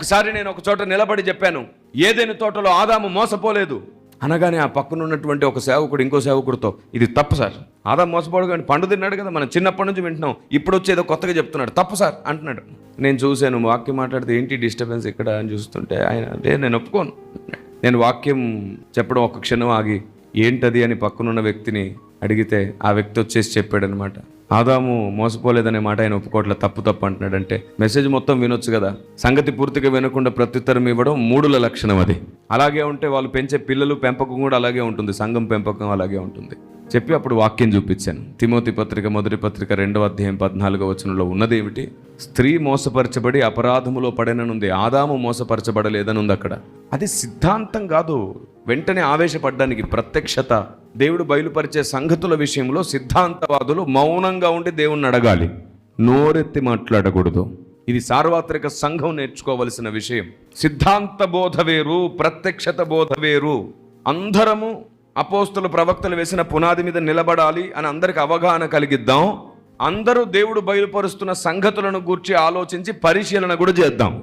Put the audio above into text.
ఒకసారి నేను ఒక చోట నిలబడి చెప్పాను ఏదైనా తోటలో ఆదాము మోసపోలేదు? అనగానే ఆ పక్కన ఉన్నటువంటి ఒక సేవకుడు ఇంకో సేవకుడితో ఇది తప్పు సార్. ఆదాము మోసపోడు కానీ పండు తిన్నాడు కదా మనం చిన్నప్పటి నుంచి వింటున్నాం. ఇప్పుడు వచ్చేదో కొత్తగా చెప్తున్నాడు. తప్పు సార్ అంటున్నాడు. నేను చూశాను వాక్యం మాట్లాడితే ఏంటి డిస్టర్బెన్స్ ఇక్కడ అని చూస్తుంటే ఆయన అంటే నేను ఒప్పుకోను. నేను వాక్యం చెప్పడం ఒక క్షణం ఆగి ఏంటది? అని పక్కనున్న వ్యక్తిని అడిగితే ఆ వ్యక్తి వచ్చేసి చెప్పాడనమాట ఆదాము మోసపోలేదనే మాట ఆయన ఒప్పుకోట్ల తప్పు తప్పు అంటున్నాడంటే మెసేజ్ మొత్తం వినొచ్చు కదా. సంగతి పూర్తిగా వినకుండా ప్రత్యుత్తరం ఇవ్వడం మూడుల లక్షణం అది. అలాగే ఉంటే వాళ్ళు పెంచే పిల్లలు పెంపకం కూడా అలాగే ఉంటుంది సంఘం పెంపకం అలాగే ఉంటుంది. చెప్పి అప్పుడు వాక్యం చూపించాను. తిమోతి పత్రిక మొదటి పత్రిక రెండవ అధ్యాయం పద్నాలుగో వచనంలో ఉన్నది ఏమిటి స్త్రీ మోసపరచబడి అపరాధములో పడననుంది ఆదాము మోసపరచబడలేదని ఉంది అక్కడ. అది సిద్ధాంతం కాదు. వెంటనే ఆవేశపడ్డానికి ప్రత్యక్షత దేవుడు బయలుపరిచే సంగతుల విషయంలో సిద్ధాంతవాదులు మౌనంగా ఉండి దేవుణ్ణి అడగాలి. నోరెత్తి మాట్లాడకూడదు. ఇది సార్వత్రిక సంఘం నేర్చుకోవలసిన విషయం. సిద్ధాంత బోధ వేరు ప్రత్యక్షత బోధ వేరు. అందరము అపోస్తుల ప్రవక్తలు వేసిన పునాది మీద నిలబడాలి అని అందరికి అవగాహన కలిగిద్దాం. అందరూ దేవుడు బయలుపరుస్తున్న సంగతులను గూర్చి ఆలోచించి పరిశీలన కూడా చేద్దాం.